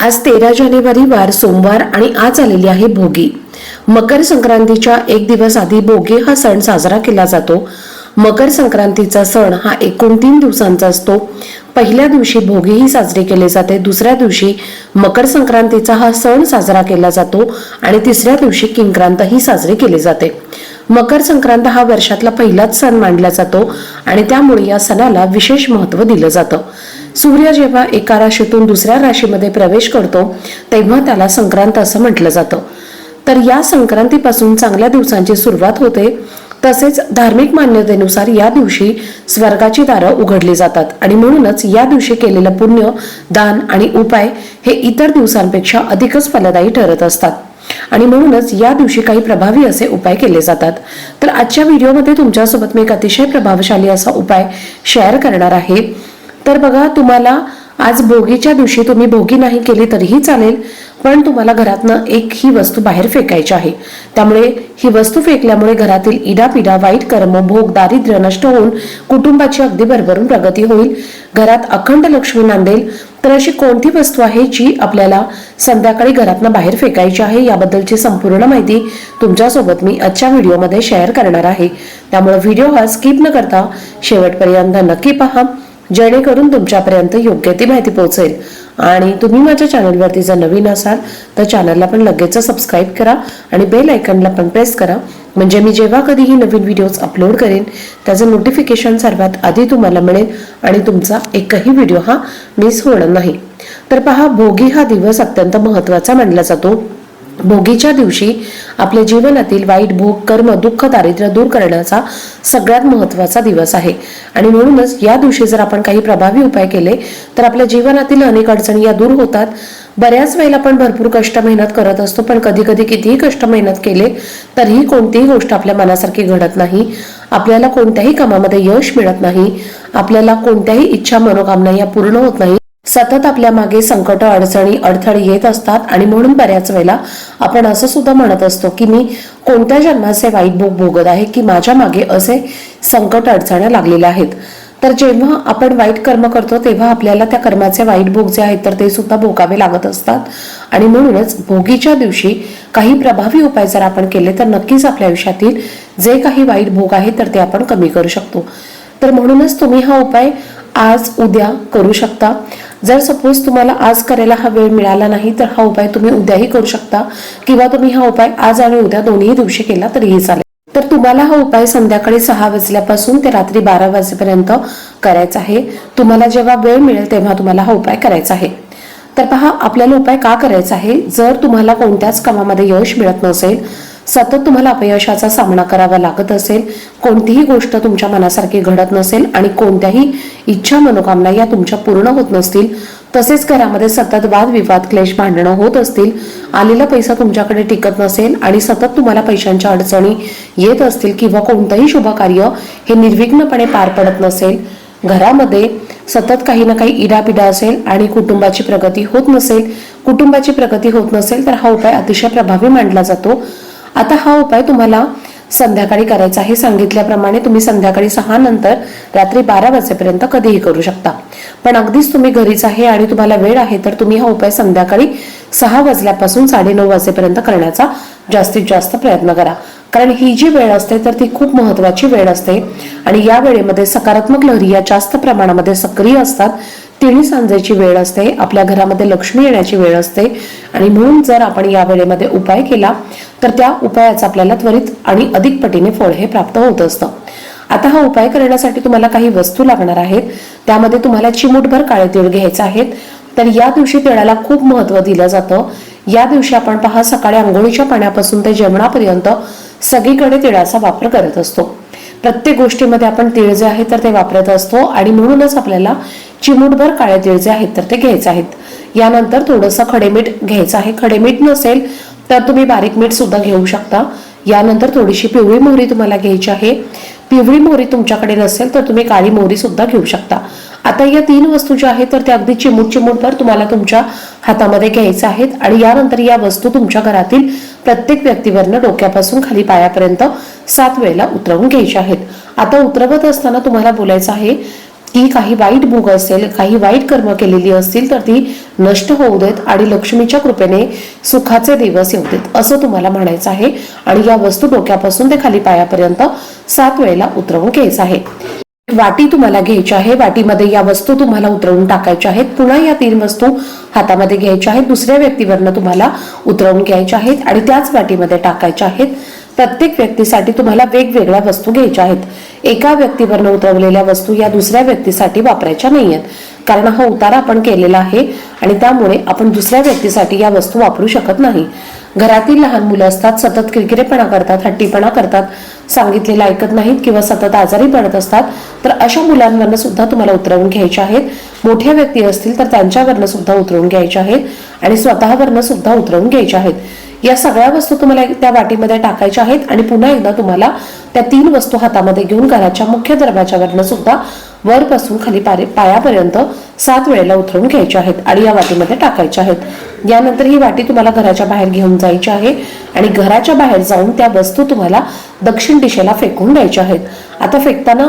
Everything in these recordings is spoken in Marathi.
आज तेरा जानेवारी वार सोमवार आणि आज आलेली आहे भोगी. मकर संक्रांतीच्या एक दिवस आधी भोगी हा सण साजरा केला जातो. मकर संक्रांतीचा सण हा एकूण तीन दिवसांचा असतो. पहिल्या दिवशी भोगीही साजरे साजरी जाते. दुसऱ्या दिवशी मकर संक्रांतीचा हा सण साजरा केला जातो आणि तिसऱ्या दिवशी किंक्रांतही साजरी केली जाते. मकर संक्रांत हा वर्षातला पहिलाच सण मानला जातो आणि त्यामुळे या सणाला विशेष महत्त्व दिलं जातं. सूर्य जेव्हा एका राशीतून दुसऱ्या राशीमध्ये प्रवेश करतो तेव्हा त्याला संक्रांत असं म्हटलं जातं. तर या संक्रांतीपासून चांगल्या दिवसांची सुरुवात होते. तसेच धार्मिक मान्यतेनुसार या दिवशी स्वर्गाची दारं उघडली जातात आणि म्हणूनच या दिवशी केलेलं पुण्य दान आणि उपाय हे इतर दिवसांपेक्षा अधिकच फलदायी ठरत असतात. आणि म्हणूनच या दिवशी काही प्रभावी असे उपाय केले जातात. तर आजच्या व्हिडिओमध्ये तुमच्यासोबत मी एक अतिशय प्रभावशाली असा उपाय शेअर करणार आहे. तर बघा तुम्हाला आज भोगीच्या दिवशी तुम्ही भोगी नाही केली तरीही चालेल पण तुम्हाला घरातनं एक ही वस्तू बाहेर फेकायची आहे. त्यामुळे ही वस्तू फेकल्यामुळे घरातील इडापिडा वाईट कर्म भोग दारिद्र्य नष्ट होऊन कुटुंबाची अगदी भरभरून प्रगती होईल. घरात अखंड लक्ष्मी नांदेल तर अशी कोणती वस्तू आहे जी आपल्याला संध्याकाळी घरातनं बाहेर फेकायची आहे? याबद्दलची संपूर्ण माहिती तुमच्यासोबत मी आजच्या व्हिडिओमध्ये शेअर करणार आहे. त्यामुळे व्हिडिओ हा स्किप न करता शेवटपर्यंत नक्की पहा. जेणेकरून तुमच्यापर्यंत योग्य ती माहिती पोहोचेल. आणि तुम्ही माझ्या चॅनलवरती जर नवीन असाल तर चॅनलला पण लगेच सबस्क्राईब करा आणि बेल आयकनला पण प्रेस करा. म्हणजे मी जेव्हा कधीही नवीन व्हिडिओज अपलोड करेन त्याचं नोटिफिकेशन सर्वात आधी तुम्हाला मिळेल आणि तुमचा एकही व्हिडिओ हा मिस होणार नाही. तर पहा भोगी हा दिवस अत्यंत महत्त्वाचा मानला जातो. भोगीच्या दिवशी आपल्या जीवनातील वाईट भोग कर्म दुःख दारिद्र्य दूर करण्याचा सगळ्यात महत्त्वाचा दिवस आहे. आणि म्हणूनच या दिवशी जर आपण काही प्रभावी उपाय केले तर आपल्या जीवनातील अनेक अडचणी या दूर होतात. बऱ्याच वेळेला आपण भरपूर कष्ट मेहनत करत असतो पण कधी कधी कितीही कष्ट मेहनत केले तरीही कोणतीही गोष्ट आपल्या मनासारखी घडत नाही. आपल्याला कोणत्याही कामामध्ये यश मिळत नाही. आपल्याला कोणत्याही इच्छा मनोकामना या पूर्ण होत नाही. सतत आपल्या मागे संकट अडचणी अडथळे येत असतात आणि म्हणून बऱ्याच वेळेला आपण असं सुद्धा म्हणत असतो की मी कोणत्या जन्माचे वाईट भोग भोगत आहे की माझ्या मागे असे संकट अडचण्या लागलेल्या आहेत? तर जेव्हा आपण वाईट कर्म करतो तेव्हा आपल्याला त्या कर्माचे वाईट भोग जे आहेत तर ते सुद्धा भोगावे लागत असतात. आणि म्हणूनच भोगीच्या दिवशी काही प्रभावी उपाय जर आपण केले तर नक्कीच आपल्या आयुष्यातील जे काही वाईट भोग आहेत तर ते आपण कमी करू शकतो. तर म्हणूनच तुम्ही हा उपाय आज उद्या करू शकता. जर सपोज तुम्हाला आज करायला हा वेळ मिळाला नाही तर हा उपाय तुम्ही उद्याही करू शकता. किंवा तुम्ही हा उपाय आज आणि उद्या दोन्ही दिवशी केला तरीही चालेल. तर तुम्हाला हा उपाय संध्याकाळी सहा वाजल्यापासून ते रात्री बारा वाजेपर्यंत करायचा आहे. तुम्हाला जेव्हा वेळ मिळेल तेव्हा तुम्हाला हा उपाय करायचा आहे. तर पहा आपल्याला उपाय का करायचा आहे? जर तुम्हाला कोणत्याच कामामध्ये यश मिळत नसेल सतत तुम्हाला अपयशाचा सामना करावा लागत असेल कोणतीही गोष्ट तुमच्या मनासारखी घडत नसेल आणि कोणत्याही इच्छा मनोकामना या तुमच्या पूर्ण होत नसतील तसेच घरामध्ये सतत वादविवाद क्लेश भांडणं होत असतील आलेला पैसा तुमच्याकडे टिकत नसेल आणि सतत तुम्हाला पैशांच्या अडचणी येत असतील किंवा कोणतंही शुभकार्य हे निर्विघ्नपणे पार पडत नसेल घरामध्ये सतत काही ना काही इडापिडा असेल आणि कुटुंबाची प्रगती होत नसेल कुटुंबाची प्रगती होत नसेल तर हा उपाय अतिशय प्रभावी मानला जातो. आता हा उपाय तुम्हाला संध्याकाळी करायचा आहे. सांगितल्याप्रमाणे तुम्ही संध्याकाळी सहा नंतर रात्री बारा वाजेपर्यंत कधीही करू शकता. पण अगदीच तुम्ही घरीच आहे आणि तुम्हाला वेळ आहे तर तुम्ही हा उपाय संध्याकाळी सहा वाजल्यापासून साडेनऊ वाजेपर्यंत करण्याचा जास्तीत जास्त प्रयत्न करा. कारण ही जी वेळ असते तर ती खूप महत्वाची वेळ असते. आणि या वेळेमध्ये सकारात्मक लहरी या जास्त प्रमाणामध्ये सक्रिय असतात. तिळी सांजेची वेळ असते आपल्या घरामध्ये लक्ष्मी येण्याची वेळ असते. आणि म्हणून जर आपण या वेळेमध्ये उपाय केला तर त्या उपायाचा आपल्याला त्वरित आणि अधिक पटीने फळ हे प्राप्त होत असतं. आता हा उपाय करण्यासाठी तुम्हाला काही वस्तू लागणार आहेत. त्यामध्ये तुम्हाला चिमूटभर काळे तीळ घ्यायचे आहेत. तर या दिवशी तिळाला खूप महत्त्व दिलं जातं. या दिवशी आपण पहा सकाळी आंघोळीच्या पाण्यापासून ते जेवणापर्यंत सगळीकडे तिळाचा वापर करत असतो. प्रत्येक गोष्टीमध्ये आपण तीळ जे आहे तर ते वापरत असतो. आणि म्हणूनच आपल्याला चिमूटभर काळे तिळजे आहेत तर ते घ्यायचे आहेत. यानंतर थोडंसं खडेमीठ घ्यायचं आहे. खडेमीठ नसेल तर तुम्ही बारीक मीठ सुद्धा घेऊ शकता. यानंतर थोडीशी पिवळी मोहरी तुम्हाला घ्यायची आहे. पिवळी मोहरी तुमच्याकडे नसेल तर तुम्ही काळी मोहरी सुद्धा घेऊ शकता. आता या तीन वस्तू ज्या आहेत तर त्या अगदी चिमूट चिमूटभर तुम्हाला तुमच्या हातामध्ये घ्यायच्या आहेत. आणि यानंतर या वस्तू तुमच्या घरातील प्रत्येक व्यक्तीवरनं डोक्यापासून खाली पायापर्यंत सात वेळेला उतरवून घ्यायच्या आहेत. आता उतरवत असताना तुम्हाला बोलायचं आहे की काही वाईट भोग असेल काही वाईट कर्म केलेली असतील तर ती नष्ट होऊ देत आणि लक्ष्मीच्या कृपेने सुखाचे दिवस येऊ देत असं तुम्हाला म्हणायचं आहे. आणि या वस्तू डोक्यापासून ते खाली पायापर्यंत सात वेळेला उतरवून घ्यायचं आहे. वाटी तुम्हाला घ्यायची आहे. वाटीमध्ये या वस्तू तुम्हाला उतरवून टाकायच्या आहेत. पुन्हा या तीन वस्तू हातामध्ये घ्यायच्या आहेत. दुसऱ्या व्यक्तीवरनं तुम्हाला उतरवून घ्यायच्या आहेत आणि त्याच वाटीमध्ये टाकायच्या आहेत. प्रत्येक व्यक्तीसाठी तुम्हाला वेगवेगळ्या वस्तू घ्यायच्या आहेत. एका व्यक्तीवरनं उतरवलेल्या वस्तू या दुसऱ्या व्यक्तीसाठी वापरायच्या नाहीयेत. कारण हा उतारा आपण केलेला आहे आणि त्यामुळे आपण दुसऱ्या व्यक्तीसाठी या वस्तू वापरू शकत नाही. घरातील लहान मुलं असतात सतत किरकिरेपणा करतात हट्टीपणा करतात सांगितलेलं ऐकत नाहीत किंवा सतत आजारी पडत असतात तर अशा मुलांवरनं सुद्धा तुम्हाला उतरवून घ्यायचे आहेत. मोठ्या व्यक्ती असतील तर त्यांच्यावरनं सुद्धा उतरवून घ्यायच्या आहेत आणि स्वतःवरनं सुद्धा उतरवून घ्यायच्या आहेत. या सगळ्या वस्तू तुम्हाला त्या वाटीमध्ये टाकायच्या आहेत आणि पुन्हा एकदा तुम्हाला त्या तीन वस्तू हातामध्ये घेऊन घराच्या मुख्य दरवाजावरनं सुद्धा वरपासून खाली पारे पायापर्यंत सात वेळेला उतरवून घ्यायच्या आहेत आणि या वाटीमध्ये टाकायच्या आहेत. यानंतर ही वाटी तुम्हाला घराच्या बाहेर घेऊन जायची आहे आणि घराच्या बाहेर जाऊन त्या वस्तू तुम्हाला दक्षिण दिशेला फेकून द्यायच्या आहेत. आता फेकताना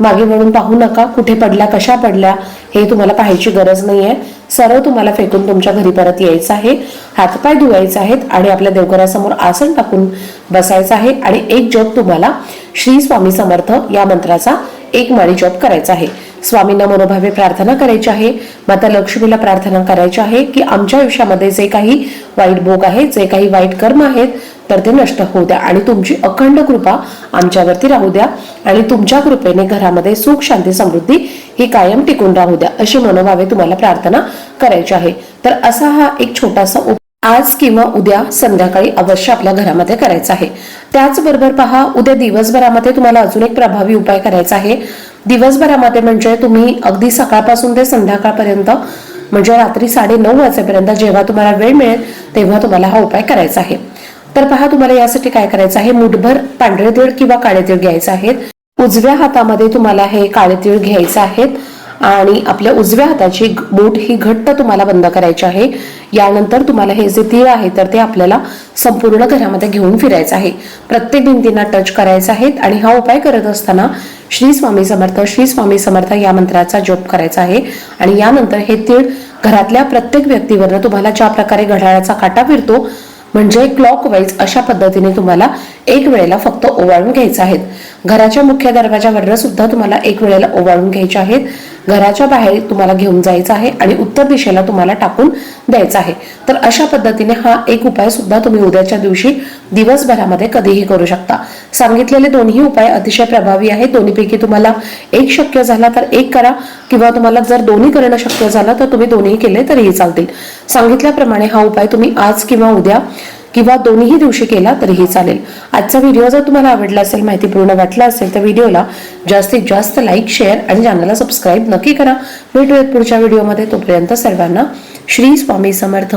मागे वळून पाहू नका कुठे पडल्या कशा पडल्या हे तुम्हाला पाहायची गरज नाहीये. सरळ तुम्हाला फेकून तुमच्या घरी परत यायचं आहे. हातपाय धुवायचे आहेत आणि आपल्या देवघरासमोर आसन टाकून बसायचं आहे. आणि एक जप तुम्हाला श्री स्वामी समर्थ या मंत्राचा एक माळी जप करायचा आहे. स्वामींना मनोभावे प्रार्थना करायची आहे. माता लक्ष्मीला प्रार्थना करायची आहे की आमच्या आयुष्यामध्ये जे काही वाईट भोग आहेत जे काही वाईट कर्म आहेत तर ते नष्ट होऊ द्या. आणि तुमची अखंड कृपा आमच्यावरती राहू द्या. आणि तुमच्या कृपेने घरामध्ये सुख शांती समृद्धी ही कायम टिकून राहू द्या. अशी मनोभावे तुम्हाला प्रार्थना करायची आहे. तर असा हा एक छोटासा आज किंवा उद्या संध्याकाळी अवश्य आपल्या घरामध्ये करायचा आहे. त्याचबरोबर पहा उद्या दिवसभरामध्ये तुम्हाला अजून एक प्रभावी उपाय करायचा आहे. दिवसभरामध्ये म्हणजे तुम्ही अगदी सकाळपासून ते संध्याकाळपर्यंत म्हणजे रात्री साडे नऊ वाजेपर्यंत जेव्हा तुम्हाला वेळ मिळेल तेव्हा तुम्हाला हा उपाय करायचा आहे. तर पहा तुम्हाला यासाठी काय करायचं आहे? मुठभर पांढरे तीळ किंवा काळे तीळ घ्यायचे आहेत. उजव्या हातामध्ये तुम्हाला हे काळे तीळ घ्यायचे आहेत. आणि आपल्या उजव्या हाताची बोट ही घट्ट तुम्हाला बंद करायची आहे. यानंतर तुम्हाला हे जे तीळ आहे तर ते आपल्याला संपूर्ण घरामध्ये घेऊन फिरायचं आहे. प्रत्येक भिंतींना टच करायचं आहे आणि हा उपाय करत असताना श्री स्वामी समर्थ श्री स्वामी समर्थ या मंत्राचा जप करायचा आहे. आणि यानंतर हे तीळ घरातल्या प्रत्येक व्यक्तीवरनं तुम्हाला ज्या प्रकारे घड्याळाचा काटा फिरतो म्हणजे क्लॉक वाईज अशा पद्धतीने तुम्हाला एक वेळेला फक्त ओवाळून घ्यायचं आहेत. घराच्या मुख्य दरवाजावरनं सुद्धा तुम्हाला एक वेळेला ओवाळून घ्यायचे आहेत. घराच्या बाहेर तुम्हाला घेऊन जायचं आहे आणि उत्तर दिशेला तुम्हाला टाकून द्यायचं आहे. तर अशा पद्धतीने हा एक उपाय सुद्धा तुम्ही उद्याच्या दिवशी दिवसभरामध्ये कधीही करू शकता. सांगितलेले दोन्ही उपाय अतिशय प्रभावी आहेत. दोन्हीपैकी तुम्हाला एक शक्य झाला तर एक करा किंवा तुम्हाला जर दोन्ही करणं शक्य झालं तर तुम्ही दोन्ही केले तरीही चालतील. सांगितल्याप्रमाणे हा उपाय तुम्ही आज किंवा उद्या किंवा दोन्ही दिवशी केला तरीही चालेल. आजचा व्हिडिओ जर तुम्हाला आवडला असेल माहितीपूर्ण वाटला असेल तर व्हिडिओला जास्तीत जास्त लाईक शेअर आणि चॅनलला सबस्क्राईब नक्की करा. भेटूयात पुढच्या व्हिडिओमध्ये. तोपर्यंत सर्वांना श्री स्वामी समर्थ.